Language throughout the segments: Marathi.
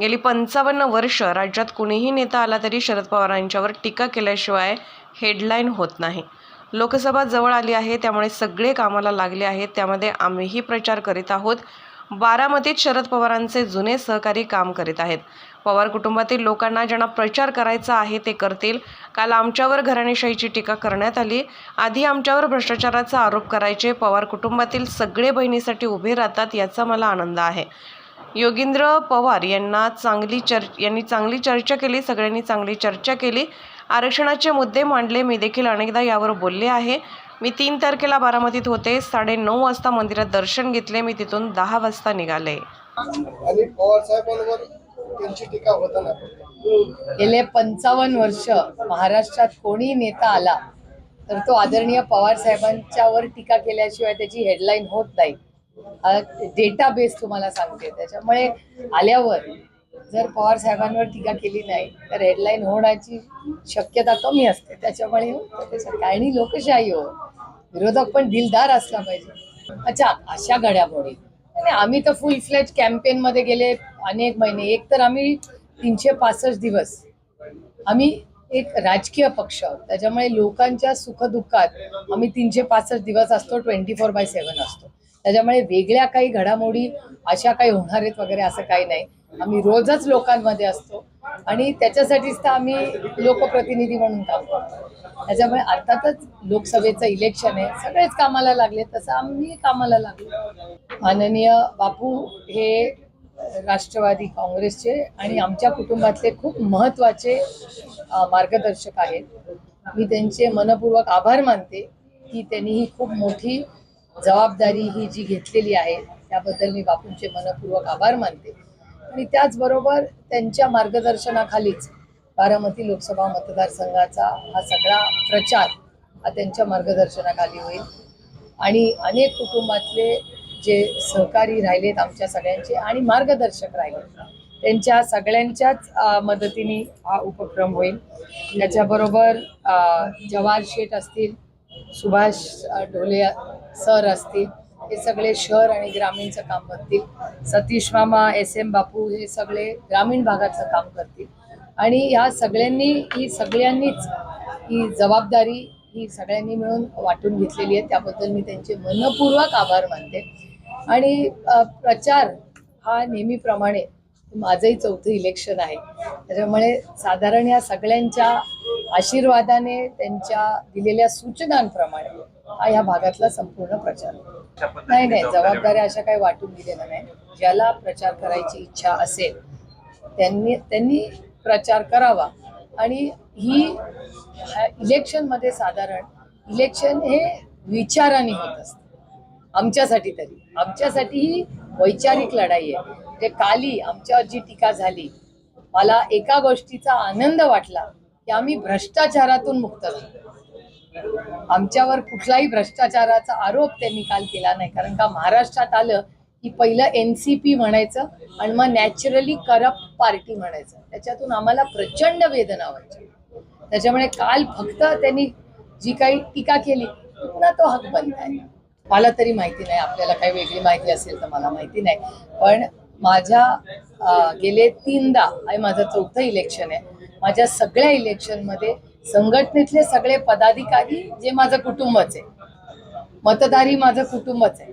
गेली पंचावन्न वर्ष राज्यात कुणीही नेता आला तरी शरद पवारांच्यावर टीका केल्याशिवाय हेडलाईन होत नाही. लोकसभा जवळ आली आहे त्यामुळे सगळे कामाला लागले आहेत त्यामध्ये आम्हीही प्रचार करीत आहोत. बारामतीत शरद पवारांचे जुने सहकारी काम करीत आहेत. पवार कुटुंबातील लोकांना ज्यांना प्रचार करायचा आहे ते करतील. काल आमच्यावर घराणेशाहीची टीका करण्यात आली. आधी आमच्यावर भ्रष्टाचाराचा आरोप करायचे. पवार कुटुंबातील सगळे बहिणीसाठी उभे राहतात याचा मला आनंद आहे. योगींद्र पवार यांना चांगली चर यांनी चांगली चर्चा केली सगळ्यांनी चांगली चर्चा केली. आरक्षणाचे मुद्दे मांडले मी देखील अनेकदा यावर बोलले आहे. मी तीन तारखेला बारामतीत होते साडे नऊ वाजता मंदिरात दर्शन घेतले मी तिथून दहा वाजता निघाले. आणि पवार साहेबांवर त्यांची टीका होताना गेले पंचावन्न वर्ष महाराष्ट्रात कोणी नेता आला तर तो आदरणीय पवार साहेबांच्यावर टीका केल्याशिवाय त्याची हेडलाईन होत नाही. डेटा बेस तुम्हाला सांगते. त्याच्यामुळे आल्यावर जर पवार साहेबांवर टीका केली नाही तर हेडलाईन होण्याची शक्यता कमी असते. त्याच्यामुळे आणि लोकशाही हो. विरोधक पण दिलदार असला पाहिजे. अच्छा अशा घडामोडी. आणि आम्ही तर फुल फ्लेज कॅम्पेन मध्ये गेले अनेक महिने. एक तर आम्ही तीनशे पासष्ट दिवस आम्ही एक राजकीय पक्ष आहोत. त्याच्यामुळे लोकांच्या सुखदुःखात आम्ही तीनशे पासष्ट दिवस असतो ट्वेंटी फोर बाय सेवन असतो. त्याच्यामुळे वेगळ्या काही घडामोडी अशा काही होणार आहेत वगैरे असं काही नाही. आम्ही रोजच लोकांमध्ये असतो आणि त्याच्यासाठीच तर आम्ही लोकप्रतिनिधी म्हणून काम करतो. त्याच्यामुळे अर्थातच लोकसभेचं इलेक्शन आहे सगळेच कामाला लागले तसं आम्ही कामाला लागलो. माननीय बापू हे राष्ट्रवादी काँग्रेसचे आणि आमच्या कुटुंबातले खूप महत्त्वाचे मार्गदर्शक आहेत. मी त्यांचे मनपूर्वक आभार मानते की त्यांनी ही खूप मोठी जबाबदारी ही जी घेतलेली आहे त्याबद्दल मी बापूंचे मनपूर्वक आभार मानते. आणि त्याचबरोबर त्यांच्या मार्गदर्शनाखालीच बारामती लोकसभा मतदारसंघाचा हा सगळा प्रचार हा त्यांच्या मार्गदर्शनाखाली होईल. आणि अनेक कुटुंबातले जे सहकारी राहिलेत आमच्या सगळ्यांचे आणि मार्गदर्शक राहिले त्यांच्या सगळ्यांच्याच मदतीने हा उपक्रम होईल. त्याच्याबरोबर अ, जवाहर शेठ असतील सुभाष ढोले सर असतील हे सगळे शहर आणि ग्रामीणचं काम करतील. सतीश मामा एस एम बापू हे सगळे ग्रामीण भागाचं काम करतील. आणि ह्या सगळ्यांनी ही सगळ्यांनीच ही जबाबदारी ही सगळ्यांनी मिळून वाटून घेतलेली आहे. त्याबद्दल मी त्यांचे मनपूर्वक आभार मानते. आणि प्रचार हा नेहमीप्रमाणे माझंही चौथं इलेक्शन आहे. त्याच्यामुळे साधारण या सगळ्यांच्या आशीर्वादाने त्यांच्या दिलेल्या सूचनांप्रमाणे हा या भागातला संपूर्ण प्रचार. नाही नाही जबाबदाऱ्या अशा काही वाटून दिलेल्या नाही. ज्याला प्रचार करायची इच्छा असेल त्यांनी त्यांनी प्रचार करावा. आणि ही इलेक्शनमध्ये साधारण इलेक्शन हे विचाराने होत असतं. आमच्यासाठी तरी. आमच्यासाठी ही वैचारिक लढाई आहे. म्हणजे काली आमच्यावर जी टीका झाली. मला एका गोष्टीचा आनंद वाटला की आम्ही भ्रष्टाचारातून मुक्त झालो. आमच्यावर कुठलाही भ्रष्टाचाराचा आरोप त्यांनी काल केला नाही. कारण का महाराष्ट्रात आलं की पहिलं एन सी पी म्हणायचं आणि मग नॅचरली करप्ट पार्टी म्हणायचं. त्याच्यातून आम्हाला प्रचंड वेदना व्हायची. त्याच्यामुळे काल फक्त त्यांनी जी काही टीका केली पुन्हा तो हक बंद आहे. मला तरी माहिती नाही आपल्याला काही वेगळी माहिती असेल तर मला माहिती नाही. पण माझ्या गेले तीनदा आणि माझं चौथं इलेक्शन आहे. माझ्या सगळ्या इलेक्शनमध्ये संघटनेतले सगळे पदाधिकारी जे माझं कुटुंबच आहे. मतदारी माझं कुटुंबच आहे.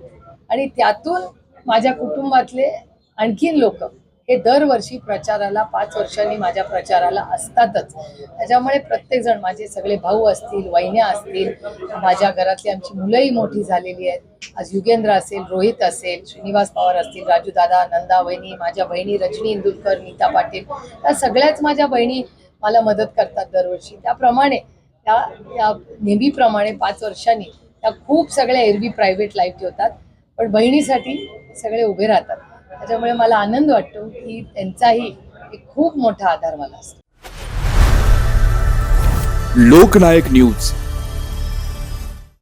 आणि त्यातून माझ्या कुटुंबातले आणखीन लोक हे दरवर्षी प्रचाराला पाच वर्षांनी माझ्या प्रचाराला असतातच. त्याच्यामुळे प्रत्येकजण माझे सगळे भाऊ असतील वहिन्या असतील माझ्या घरातली आमची मुलंही मोठी झालेली आहेत. आज युगेंद्र असेल रोहित असेल श्रीनिवास पवार असतील राजू दादा नंदा वहिनी माझ्या बहिणी रजनी इंदुलकर नीता पाटील या सगळ्याच माझ्या बहिणी मला मदत करतात दरवर्षी. त्याप्रमाणे त्या त्या नेहमीप्रमाणे पाच वर्षांनी त्या खूप सगळ्या एरवी प्रायव्हेट लाईफ ठेवतात. पण बहिणीसाठी सगळे उभे राहतात. त्याच्यामुळे मला आनंद वाटतो की त्यांचाही एक खूप मोठा आधार मला असतो. लोकनायक न्यूज.